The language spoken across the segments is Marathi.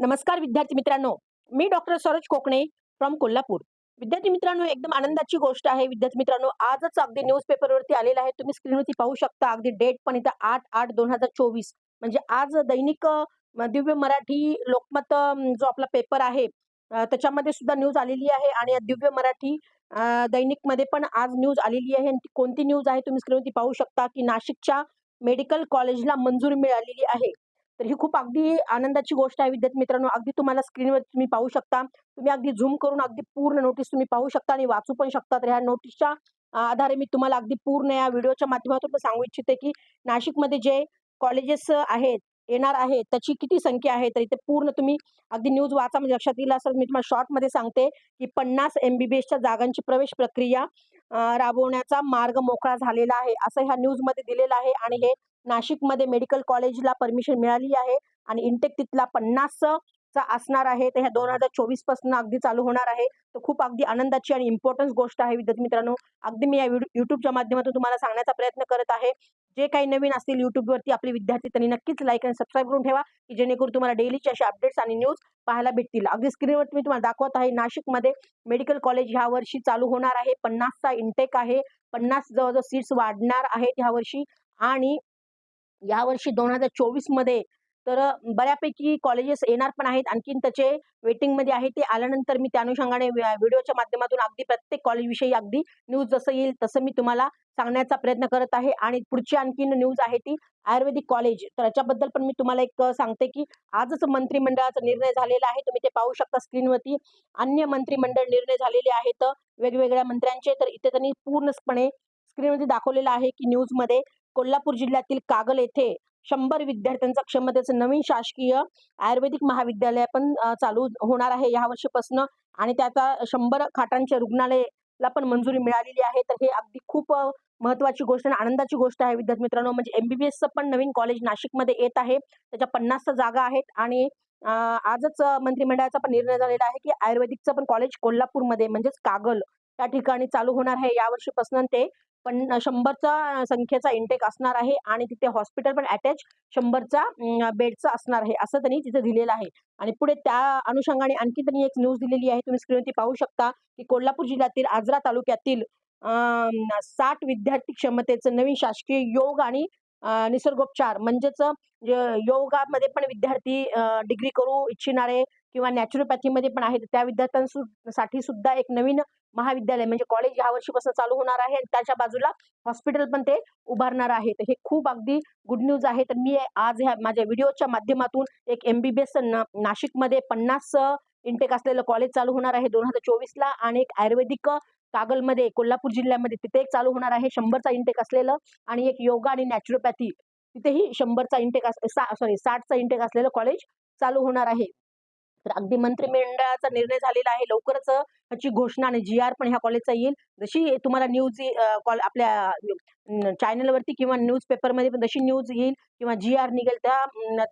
नमस्कार विद्यार्थी मित्रांनो. मी डॉक्टर सरोज कोकणे फ्रॉम कोल्हापूर. विद्यार्थी मित्रांनो एकदम आनंदाची गोष्ट आहे. विद्यार्थी मित्रांनो आजच अगदी न्यूज पेपरवरती आलेला आहे. तुम्ही स्क्रीनवरती पाहू शकता अगदी डेट पण इथं आठ आठ दोन हजार चोवीस. म्हणजे आज दैनिक दिव्य मराठी लोकमत जो आपला पेपर आहे त्याच्यामध्ये सुद्धा न्यूज आलेली आहे. आणि दिव्य मराठी दैनिकमध्ये पण आज न्यूज आलेली आहे. आणि कोणती न्यूज आहे तुम्ही स्क्रीनवरती पाहू शकता की नाशिकच्या मेडिकल कॉलेजला मंजुरी मिळालेली आहे. तर ही खूप अगदी आनंदाची गोष्ट आहे विद्यार्थी मित्रांनो. अगदी तुम्हाला स्क्रीनवर तुम्ही पाहू शकता. तुम्ही अगदी झूम करून अगदी पूर्ण नोटीस तुम्ही पाहू शकता आणि वाचू पण शकता. तर ह्या नोटीसच्या आधारे मी तुम्हाला अगदी पूर्ण या व्हिडिओच्या माध्यमातून सांगू इच्छिते की नाशिकमध्ये जे कॉलेजेस आहेत येणार आहे त्याची किती संख्या आहे तर इथे पूर्ण तुम्ही अगदी न्यूज वाचा. म्हणजे लक्षात येईल असं मी तुम्हाला शॉर्टमध्ये सांगते की पन्नास एम बी बी एसच्या जागांची प्रवेश प्रक्रिया राबवण्याचा मार्ग मोकळा झालेला आहे. असं ह्या न्यूजमध्ये दिलेलं आहे. आणि हे नाशिकमध्ये मेडिकल कॉलेजला परमिशन मिळाली आहे आणि इंटेक तिथला पन्नास चा असणार आहे. तर ह्या दोन हजार चोवीसपासून अगदी चालू होणार आहे. तर खूप अगदी आनंदाची आणि इम्पॉर्टन्स गोष्ट आहे विद्यार्थी मित्रांनो. अगदी मी या युट्यूबच्या माध्यमातून तुम्हाला सांगण्याचा प्रयत्न करत आहे. जे काही नवीन असतील युट्यूबवरती आपले विद्यार्थी त्यांनी नक्कीच लाईक आणि सबस्क्राईब करून ठेवा की जेणेकरून तुम्हाला डेलीचे असे अपडेट्स आणि न्यूज पाहायला भेटतील. अगदी स्क्रीनवरती मी तुम्हाला दाखवत आहे नाशिकमध्ये मेडिकल कॉलेज ह्या वर्षी चालू होणार आहे. पन्नासचा इंटेक आहे. पन्नास जवळजवळ सीट्स वाढणार आहेत ह्या वर्षी. आणि यावर्षी दोन हजार चोवीसमध्ये तर बऱ्यापैकी कॉलेजेस येणार पण आहेत. आणखीन त्याचे वेटिंगमध्ये आहे ते आल्यानंतर मी त्या अनुषंगाने व्हिडिओच्या माध्यमातून अगदी प्रत्येक कॉलेजविषयी अगदी न्यूज जसं येईल तसं मी तुम्हाला सांगण्याचा प्रयत्न करत आहे. आणि पुढची आणखीन न्यूज आहे ती आयुर्वेदिक कॉलेज तर याच्याबद्दल पण मी तुम्हाला एक सांगते की आजच मंत्रिमंडळाचा निर्णय झालेला आहे. तुम्ही ते पाहू शकता स्क्रीनवरती. अन्य मंत्रिमंडळ निर्णय झालेले आहेत. वेगवेगळ्या मंत्र्यांचे. तर इथे त्यांनी पूर्णपणे स्क्रीनमध्ये दाखवलेलं आहे की न्यूजमध्ये कोल्हापूर जिल्ह्यातील कागल येथे शंभर विद्यार्थ्यांचा क्षमतेचं नवीन शासकीय आयुर्वेदिक महाविद्यालय पण चालू होणार आहे या वर्षीपासून. आणि त्याचा शंभर खाटांच्या रुग्णालयाला पण मंजुरी मिळालेली आहे. तर हे अगदी खूप महत्वाची गोष्ट आणि आनंदाची गोष्ट आहे विद्यार्थी मित्रांनो. म्हणजे एमबीबीएसचं पण नवीन कॉलेज नाशिकमध्ये येत आहे. त्याच्या पन्नास जागा आहेत. आणि आजच मंत्रिमंडळाचा पण निर्णय झालेला आहे की आयुर्वेदिकचं पण कॉलेज कोल्हापूरमध्ये म्हणजेच कागल त्या ठिकाणी चालू होणार आहे या वर्षीपासून. ते पण शंभरचा संख्येचा इंटेक असणार आहे आणि तिथे हॉस्पिटल पण अटॅच शंभरचा बेडचा असणार आहे असं त्यांनी तिथे दिलेलं आहे. आणि पुढे त्या अनुषंगाने आणखी त्यांनी एक न्यूज दिलेली आहे तुम्ही स्क्रीनवरती पाहू शकता की कोल्हापूर जिल्ह्यातील आजरा तालुक्यातील साठ विद्यार्थी क्षमतेचं नवीन शासकीय योग आणि निसर्गोपचार म्हणजेच योगामध्ये पण विद्यार्थी डिग्री करू इच्छिणारे किंवा नॅचरोपॅथीमध्ये पण आहेत. त्या विद्यार्थ्यांसाठी सुद्धा एक नवीन महाविद्यालय म्हणजे कॉलेज या वर्षीपासून चालू होणार आहे. आणि त्याच्या बाजूला हॉस्पिटल पण ते उभारणार आहे तर हे खूप अगदी गुड न्यूज आहे. तर मी आज ह्या माझ्या व्हिडिओच्या माध्यमातून एक एमबीबीएस नाशिकमध्ये पन्नास इंटेक असलेलं कॉलेज चालू होणार आहे दोन हजार चोवीसला. आणि एक आयुर्वेदिक कागलमध्ये कोल्हापूर जिल्ह्यामध्ये तिथे एक चालू होणार आहे शंभरचा इंटेक असलेलं आणि एक योगा आणि नॅचरोपॅथी तिथेही शंभरचा इंटेक सॉरी साठचा इंटेक असलेलं कॉलेज चालू होणार आहे. तर अगदी मंत्रिमंडळाचा निर्णय झालेला आहे लवकरच ह्याची घोषणा आणि जी आर पण ह्या कॉलेजचा येईल. जशी तुम्हाला न्यूज कॉल आपल्या चॅनलवरती किंवा न्यूज पेपरमध्ये पण जशी न्यूज येईल किंवा जी आर निघेल त्या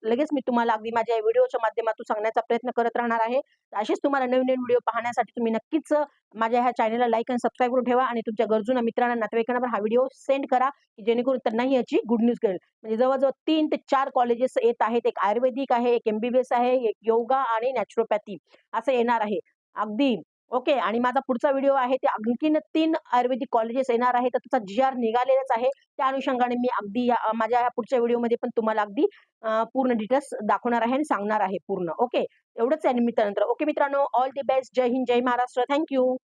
लगेच मी तुम्हाला अगदी माझ्या व्हिडिओच्या माध्यमातून सांगण्याचा प्रयत्न करत राहणार आहे. असेच तुम्हाला नवीन नवीन व्हिडिओ पाहण्यासाठी तुम्ही नक्कीच माझ्या ह्या चॅनलला लाईक आणि सबस्क्राईब करून ठेवा आणि तुमच्या गरजूंना मित्रांना नातेवाईकांना पण हा व्हिडिओ सेंड करा की जेणेकरून त्यांनाही याची गुड न्यूज कळेल. म्हणजे जवळजवळ तीन ते चार कॉलेजेस येत आहेत. एक आयुर्वेदिक आहे एक एमबीबीएस आहे एक योगा आणि नॅचरोपॅथी असं येणार आहे. अगदी ओके आणि माझा पुढचा व्हिडिओ आहे ते आणखीन तीन आयुर्वेदिक कॉलेजेस येणार आहे तर त्याचा जी आर निघालेलाच आहे. त्या अनुषंगाने मी अगदी या- माझ्या ह्या पुढच्या व्हिडिओमध्ये पण तुम्हाला अगदी पूर्ण डिटेल्स दाखवणार आहे आणि सांगणार आहे पूर्ण. ओके एवढंच आहे निमित्तानंतर. ओके मित्रांनो all the best Jai Hind Jai Maharashtra. Thank you